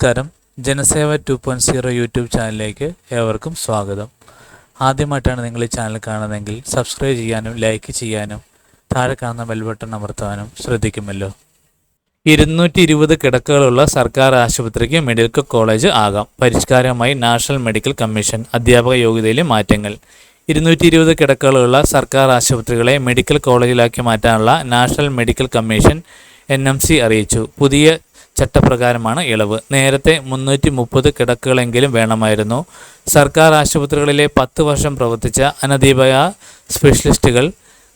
നമസ്കാരം. Janaseva two point zero YouTube ചാനലിലേക്ക് ഏവർക്കും സ്വാഗതം. ആദ്യമായിട്ടാണ് നിങ്ങൾ ഈ ചാനൽ കാണുന്നതെങ്കിൽ സബ്സ്ക്രൈബ് ചെയ്യാനും ലൈക്ക് ചെയ്യാനും താഴെ കാണുന്ന ബെൽ ബട്ടൺ അമർത്താനും ശ്രദ്ധിക്കുമല്ലോ. ഇരുന്നൂറ്റി ഇരുപത് കിടക്കകളുള്ള സർക്കാർ ആശുപത്രിക്ക് മെഡിക്കൽ കോളേജ് ആകാം. പരിഷ്കാരമായി നാഷണൽ മെഡിക്കൽ കമ്മീഷൻ അധ്യാപക യോഗ്യതയിലെ മാറ്റങ്ങൾ. ഇരുന്നൂറ്റി ഇരുപത് കിടക്കകളുള്ള സർക്കാർ ആശുപത്രികളെ മെഡിക്കൽ കോളേജിലാക്കി മാറ്റാനുള്ള National Medical Commission N M C അറിയിച്ചു. പുതിയ ചട്ടപ്രകാരമാണ് ഇളവ്. നേരത്തെ മുന്നൂറ്റി മുപ്പത് കിടക്കുകളെങ്കിലും വേണമായിരുന്നു. സർക്കാർ ആശുപത്രികളിലെ പത്ത് വർഷം പ്രവർത്തിച്ച അനധിപയ സ്പെഷ്യലിസ്റ്റുകൾ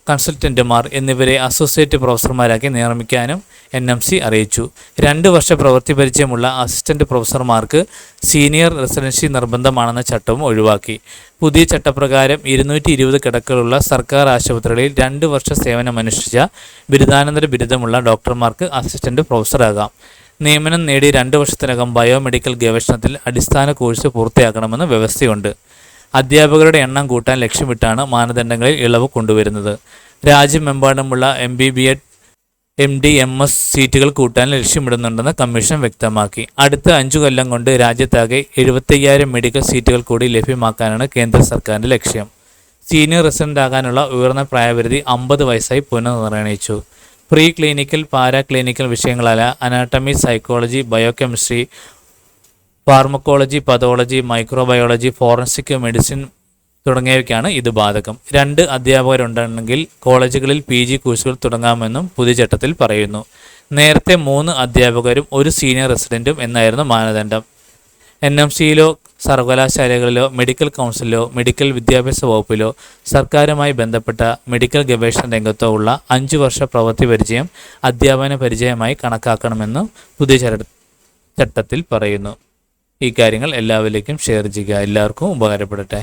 കൺസൾട്ടന്റുമാർ എന്നിവരെ അസോസിയേറ്റ് പ്രൊഫസർമാരാക്കി നിയമിക്കാനും എൻ എം സി അറിയിച്ചു. രണ്ട് വർഷ പ്രവൃത്തി പരിചയമുള്ള അസിസ്റ്റന്റ് പ്രൊഫസർമാർക്ക് സീനിയർ റെസിഡൻസി നിർബന്ധമാണെന്ന ചട്ടവും ഒഴിവാക്കി. പുതിയ ചട്ടപ്രകാരം ഇരുന്നൂറ്റി ഇരുപത് കിടക്കുകളുള്ള സർക്കാർ ആശുപത്രികളിൽ രണ്ട് വർഷ സേവനമനുഷ്ഠിച്ച ബിരുദാനന്തര ബിരുദമുള്ള ഡോക്ടർമാർക്ക് അസിസ്റ്റന്റ് പ്രൊഫസറാകാം. നിയമനം നേടി രണ്ട് വർഷത്തിനകം ബയോമെഡിക്കൽ ഗവേഷണത്തിൽ അടിസ്ഥാന കോഴ്സ് പൂർത്തിയാക്കണമെന്ന് വ്യവസ്ഥയുണ്ട്. അധ്യാപകരുടെ എണ്ണം കൂട്ടാൻ ലക്ഷ്യമിട്ടാണ് മാനദണ്ഡങ്ങളിൽ ഇളവ് കൊണ്ടുവരുന്നത്. രാജ്യമെമ്പാടുമുള്ള M B B S M D M S സീറ്റുകൾ കൂട്ടാൻ ലക്ഷ്യമിടുന്നുണ്ടെന്ന് കമ്മീഷൻ വ്യക്തമാക്കി. അടുത്ത അഞ്ചു കൊല്ലം കൊണ്ട് രാജ്യത്താകെ എഴുപത്തയ്യായിരം മെഡിക്കൽ സീറ്റുകൾ കൂടി ലഭ്യമാക്കാനാണ് കേന്ദ്ര സർക്കാരിന്റെ ലക്ഷ്യം. സീനിയർ റെസിഡന്റ് ആകാനുള്ള ഉയർന്ന പ്രായപരിധി അമ്പത് വയസ്സായി പുനർനിർണയിച്ചു. Pre clinical para clinical വിഷയങ്ങളായ anatomy psychology biochemistry pharmacology pathology microbiology forensic medicine തുടങ്ങിയവയ്ക്കാണ് ഇത് ബാധകം. രണ്ട് അധ്യാപകരുണ്ടെങ്കിൽ കോളേജുകളിൽ പി ജി കോഴ്സുകൾ തുടങ്ങാമെന്നും പുതിയ ചട്ടത്തിൽ പറയുന്നു. നേരത്തെ മൂന്ന് അധ്യാപകരും ഒരു സീനിയർ റെസിഡന്റും എന്നായിരുന്നു മാനദണ്ഡം. എൻ എം സിയിലോ സർവകലാശാലകളിലോ മെഡിക്കൽ കൗൺസിലോ മെഡിക്കൽ വിദ്യാഭ്യാസ വകുപ്പിലോ സർക്കാരുമായി ബന്ധപ്പെട്ട മെഡിക്കൽ ഗവേഷണ രംഗത്തോ ഉള്ള അഞ്ചു വർഷ പ്രവൃത്തി പരിചയം അധ്യാപന പരിചയമായി കണക്കാക്കണമെന്നും പുതിയ ചട്ടത്തിൽ പറയുന്നു. ഈ കാര്യങ്ങൾ എല്ലാവരിലേക്കും ഷെയർ ചെയ്യുക. എല്ലാവർക്കും ഉപകാരപ്പെടട്ടെ.